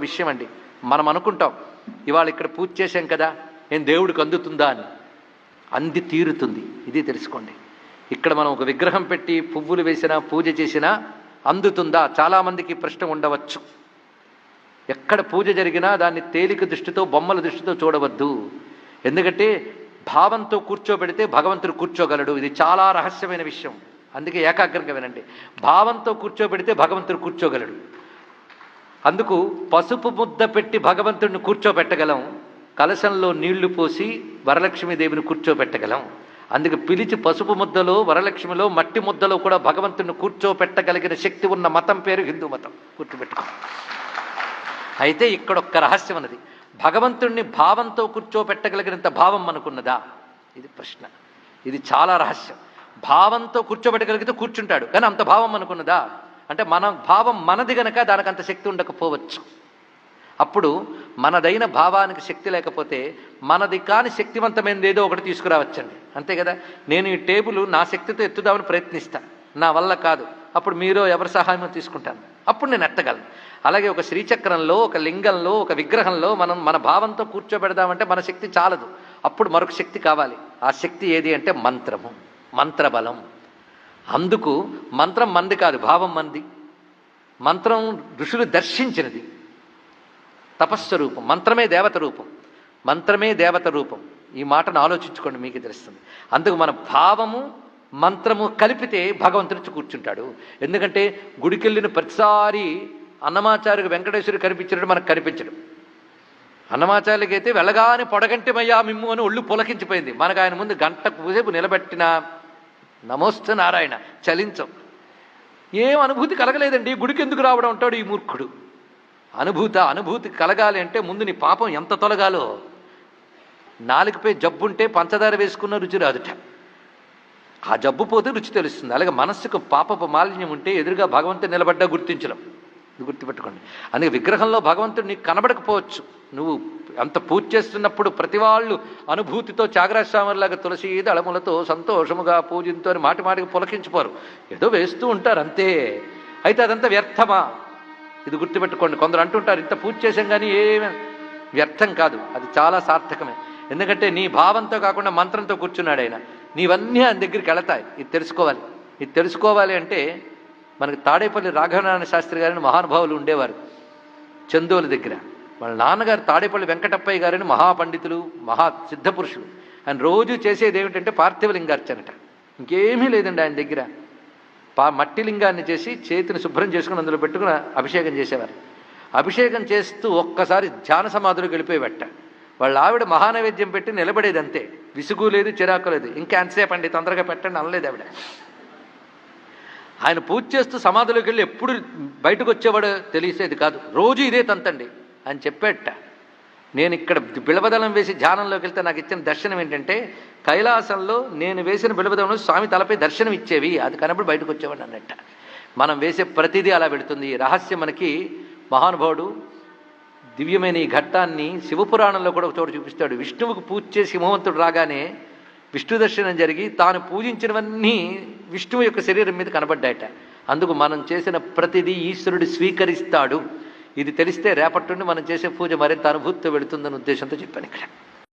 విషయం అండి. మనం అనుకుంటాం ఇవాళ ఇక్కడ పూజ చేశాం కదా ఏం దేవుడికి అందుతుందా అని. అంది తీరుతుంది ఇది తెలుసుకోండి. ఇక్కడ మనం ఒక విగ్రహం పెట్టి పువ్వులు వేసినా పూజ చేసినా అందుతుందా? చాలామందికి ప్రశ్న ఉండవచ్చు. ఎక్కడ పూజ జరిగినా దాన్ని తేలిక దృష్టితో బొమ్మల దృష్టితో చూడవద్దు. ఎందుకంటే భావంతో కూర్చోబెడితే భగవంతుడు కూర్చోగలడు. ఇది చాలా రహస్యమైన విషయం. అందుకే ఏకాగ్రంగా వినండి. భావంతో కూర్చోబెడితే భగవంతుడు కూర్చోగలడు. అందుకు పసుపు ముద్ద పెట్టి భగవంతుడిని కూర్చోబెట్టగలం. కలశంలో నీళ్ళు పోసి వరలక్ష్మీదేవిని కూర్చోబెట్టగలం. అందుకు పిలిచి పసుపు ముద్దలో వరలక్ష్మిలో మట్టి ముద్దలో కూడా భగవంతుడిని కూర్చోబెట్టగలిగిన శక్తి ఉన్న మతం పేరు హిందూ మతం. కూర్చోబెట్టుకో అయితే ఇక్కడ ఒక్క రహస్యం ఉన్నది. భగవంతుణ్ణి భావంతో కూర్చోబెట్టగలిగినంత భావం మనకున్నదా? ఇది ప్రశ్న. ఇది చాలా రహస్యం. భావంతో కూర్చోబెట్టగలిగితే కూర్చుంటాడు. కానీ అంత భావం మనకున్నదా? అంటే మన భావం మనది గనక దానికి అంత శక్తి ఉండకపోవచ్చు. అప్పుడు మనదైన భావానికి శక్తి లేకపోతే మనది కాని శక్తివంతమైనది ఏదో ఒకటి తీసుకురావచ్చండి. అంతే కదా? నేను ఈ టేబుల్ నా శక్తితో ఎత్తుదామని ప్రయత్నిస్తా. నా వల్ల కాదు. అప్పుడు మీరు ఎవరి సహాయం తీసుకుంటాను. అప్పుడు నేను ఎత్తగలను. అలాగే ఒక శ్రీచక్రంలో ఒక లింగంలో ఒక విగ్రహంలో మనం మన భావంతో కూర్చోబెడదామంటే మన శక్తి చాలదు. అప్పుడు మరొక శక్తి కావాలి. ఆ శక్తి ఏది అంటే మంత్రము. మంత్రబలం. అందుకు మంత్రం మంది కాదు భావం మంది. మంత్రం ఋషులు దర్శించినది. తపస్వరూపం మంత్రమే దేవత రూపం. మంత్రమే దేవత రూపం. ఈ మాటను ఆలోచించుకోండి మీకు తెలుస్తుంది. అందుకు మన భావము మంత్రము కలిపితే భగవంతుడిచి కూర్చుంటాడు. ఎందుకంటే గుడికెళ్ళిన ప్రతిసారి అన్నమాచార్యుడు వెంకటేశ్వరుడు కనిపించినట్టు మనకు కనిపించడు. అన్నమాచార్యులకైతే అయితే వెళ్ళగానే పొడగంటిమయ్యా మిమ్ము అని ఒళ్ళు పులకించిపోయింది. మనకు ఆయన ముందు గంట సేపు నిలబెట్టిన నమోస్తు నారాయణ చలించం. ఏం అనుభూతి కలగలేదండి గుడికి ఎందుకు రావడం అంటాడు ఈ మూర్ఖుడు. అనుభూత అనుభూతి కలగాలి అంటే ముందు నీ పాపం ఎంత తొలగాలో. నాలుగుపై జబ్బుంటే పంచదార వేసుకున్న రుచి రాదుట. ఆ జబ్బు పోతే రుచి తెలుస్తుంది. అలాగే మనస్సుకు పాపపు మాలిన్యం ఉంటే ఎదురుగా భగవంతుడు నిలబడ్డా గుర్తించడం. గుర్తుపెట్టుకోండి. అందుకే విగ్రహంలో భగవంతుడు నీకు కనబడకపోవచ్చు. నువ్వు అంత పూజ చేస్తున్నప్పుడు ప్రతి వాళ్ళు అనుభూతితో త్యాగరాజస్వామిలాగా తులసి దళములతో సంతోషముగా పూజింతో అని మాటి మాటికి పులకించిపోరు ఏదో వేస్తూ ఉంటారు అంతే. అయితే అదంతా వ్యర్థమా? ఇది గుర్తుపెట్టుకోండి. కొందరు అంటుంటారు ఇంత పూజ చేసాం కానీ ఏమి వ్యర్థం కాదు. అది చాలా సార్థకమే. ఎందుకంటే నీ భావంతో కాకుండా మంత్రంతో కూర్చున్నాడు ఆయన. నీవన్నీ ఆయన దగ్గరికి వెళతాయి. ఇది తెలుసుకోవాలి. ఇది తెలుసుకోవాలి అంటే మనకి తాడేపల్లి రాఘవనారాయణ శాస్త్రి గారిని మహానుభావులు ఉండేవారు. చందోల దగ్గర. వాళ్ళ నాన్నగారు తాడేపల్లి వెంకటప్పయ్య గారని మహాపండితులు మహా సిద్ధపురుషులు. ఆయన రోజు చేసేది ఏమిటంటే పార్థివలింగార్చనట. ఇంకేమీ లేదండి ఆయన దగ్గర. పా మట్టి లింగాన్ని చేసి చేతిని శుభ్రం చేసుకుని అందులో పెట్టుకుని అభిషేకం చేసేవారు. అభిషేకం చేస్తూ ఒక్కసారి ధ్యాన సమాధిలోకి వెళ్ళిపోయేవట. వాళ్ళ ఆవిడ మహానైవేద్యం పెట్టి నిలబడేది అంతే. విసుగు లేదు చిరాకు లేదు. ఇంకా ఎంతసేపు అండి తొందరగా పెట్టండి అనలేదు ఆవిడ. ఆయన పూజ చేస్తూ సమాధిలోకి వెళ్ళి ఎప్పుడు బయటకు వచ్చేవాడు తెలిసేది కాదు. రోజు ఇదే తంతండి. అని చెప్పేట. నేను ఇక్కడ బిలబదలం వేసి ధ్యానంలోకి వెళ్తే నాకు ఇచ్చిన దర్శనం ఏంటంటే కైలాసంలో నేను వేసిన బిలబదలం స్వామి తలపై దర్శనం ఇచ్చేవి అది కనబడి బయటకు వచ్చేవాడు అన్నట్ట. మనం వేసే ప్రతిదీ అలా పెడుతుంది. ఈ రహస్యం మనకి మహానుభావుడు దివ్యమైన ఈ ఘట్టాన్ని శివపురాణంలో కూడా ఒక చోట చూపిస్తాడు. విష్ణువుకు పూజ చేసి హిమవంతుడు రాగానే విష్ణు దర్శనం జరిగి తాను పూజించినవన్నీ విష్ణువు యొక్క శరీరం మీద కనబడ్డాయట. అందుకు మనం చేసిన ప్రతిదీ ఈశ్వరుడు స్వీకరిస్తాడు. ఇది తెలిస్తే రేపటి నుండి మనం చేసే పూజ మరింత అనుభూతితో వెళుతుందన్న ఉద్దేశంతో చెప్పాను ఇక్కడ.